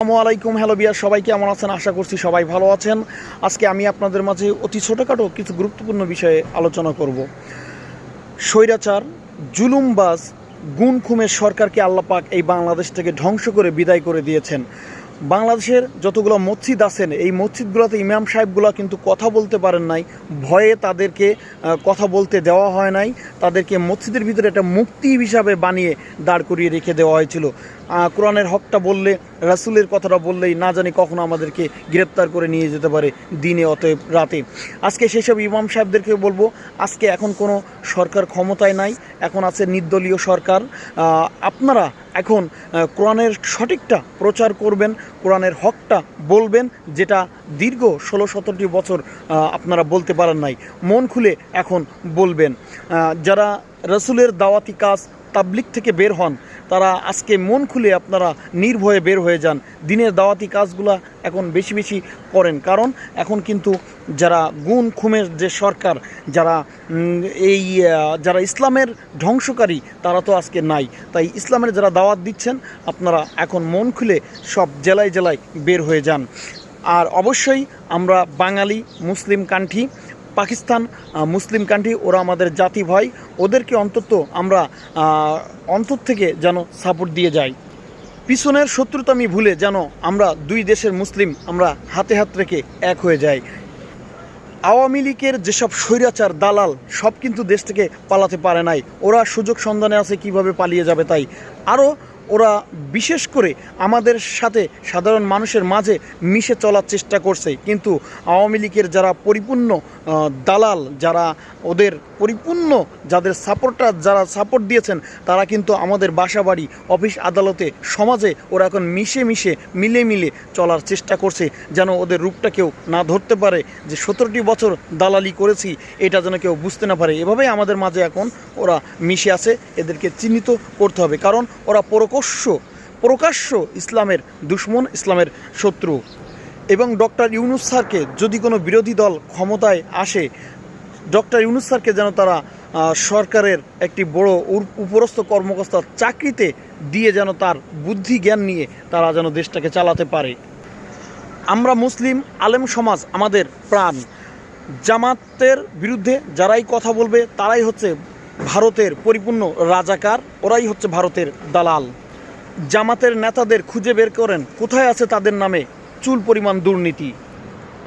আসসালামু আলাইকুম, হ্যালো বিয়ার, সবাই কেমন আছেন? আশা করছি সবাই ভালো আছেন। আজকে আমি আপনাদের মাঝে অতি ছোটোখাটো কিছু গুরুত্বপূর্ণ বিষয়ে আলোচনা করব। স্বৈরাচার, জুলুমবাজ গুণ খুমের সরকারকে আল্লাপাক এই বাংলাদেশ থেকে ধ্বংস করে বিদায় করে দিয়েছেন। বাংলাদেশের যতগুলো মসজিদ আছেন, এই মসজিদগুলোতে ইমাম সাহেবগুলো কিন্তু কথা বলতে পারেন নাই, ভয়ে তাদেরকে কথা বলতে দেওয়া হয় নাই, তাদেরকে মসজিদের ভিতরে একটা মুক্তি হিসাবে বানিয়ে দাঁড় করিয়ে রেখে দেওয়া হয়েছিল। কোরআনের হকটা বললে রাসুলের কথাটা বললেই না জানি কখনো আমাদেরকে গ্রেপ্তার করে নিয়ে যেতে পারে দিনে অতএব রাতে। আজকে সেসব ইমাম সাহেবদেরকে বলব, আজকে এখন কোনো সরকার ক্ষমতায় নাই, এখন আছে নির্দলীয় সরকার। আপনারা এখন কোরআনের সঠিকটা প্রচার করবেন, কোরআনের হকটা বলবেন, যেটা দীর্ঘ ষোলো সতেরোটি বছর আপনারা বলতে পারেন নাই। মন খুলে এখন বলবেন। যারা রসুলের দাওয়াতি কাজ তাবলিক থেকে বের হন, তারা আজকে মন খুলে আপনারা নির্ভয়ে বের হয়ে যান। দিনের দাওয়াতি কাজগুলা এখন বেশি বেশি করেন। কারণ এখন কিন্তু যারা গুণ খুমের যে সরকার, যারা এই যারা ইসলামের ধ্বংসকারী, তারা তো আজকে নাই। তাই ইসলামের যারা দাওয়াত দিচ্ছেন, আপনারা এখন মন খুলে সব জেলায় জেলায় বের হয়ে যান। আর অবশ্যই আমরা বাঙালি Muslim country Pakistan Muslim country, ওরা আমাদের জাতি ভাই। ওদেরকে অন্তত আমরা অন্তর থেকে যেন সাপোর্ট দিয়ে যাই। পিছনের শত্রুতা আমি ভুলে যেন আমরা দুই দেশের মুসলিম আমরা হাতে হাত রেখে এক হয়ে যাই। আওয়ামী লীগের যেসব স্বৈরাচার, দালাল, সব কিন্তু দেশ থেকে পালাতে পারে নাই। ওরা সুযোগ সন্ধানে আছে, কীভাবে পালিয়ে যাবে তাই। আরও ওরা বিশেষ করে আমাদের সাথে সাধারণ মানুষের মাঝে মিশে চলার চেষ্টা করছে। কিন্তু আওয়ামী লীগের যারা পরিপূর্ণ দালাল, যারা ওদের পরিপূর্ণ যাদের সাপোর্টার যারা সাপোর্ট দিয়েছেন, তারা কিন্তু আমাদের বাসা বাড়ি অফিস আদালতে, সমাজে ওরা এখন মিশে মিশে, মিলে মিলে চলার চেষ্টা করছে যেন ওদের রূপটা কেউ না ধরতে পারে যে সতেরোটি বছর দালালি করেছি, এটা যেন কেউ বুঝতে না পারে। এভাবেই আমাদের মাঝে এখন ওরা মিশে আছে। এদেরকে চিহ্নিত করতে হবে। কারণ ওরা প্রকশ্য প্রকাশ্য ইসলামের দুশ্মন, ইসলামের শত্রু। এবং ডক্টর ইউনুস স্যারকে যদি কোনো বিরোধী দল ক্ষমতায় আসে, ডক্টর ইউনুস স্যারকে যেন তারা সরকারের একটি বড় উপরস্থ কর্মকর্তার চাকরিতে দিয়ে যেন তার বুদ্ধি জ্ঞান নিয়ে তারা যেন দেশটাকে চালাতে পারে। আমরা মুসলিম, আলেম সমাজ আমাদের প্রাণ। জামাতের বিরুদ্ধে যারাই কথা বলবে, তারাই হচ্ছে ভারতের পরিপূর্ণ রাজাকার, ওরাই হচ্ছে ভারতের দালাল। জামাতের নেতাদের খুঁজে বের করেন। কোথায় আছে তাদের নামে? চুল পরিমাণ দুর্নীতি।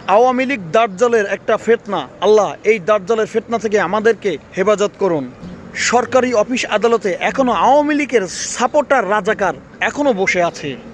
আওয়ামী লীগ দার্জালের একটা ফেতনা। আল্লাহ, এই দার্জালের ফেতনা থেকে আমাদেরকে হেফাজত করুন। সরকারি অফিস আদালতে এখনও আওয়ামী লীগের সাপোর্টার রাজাকার এখনও বসে আছে।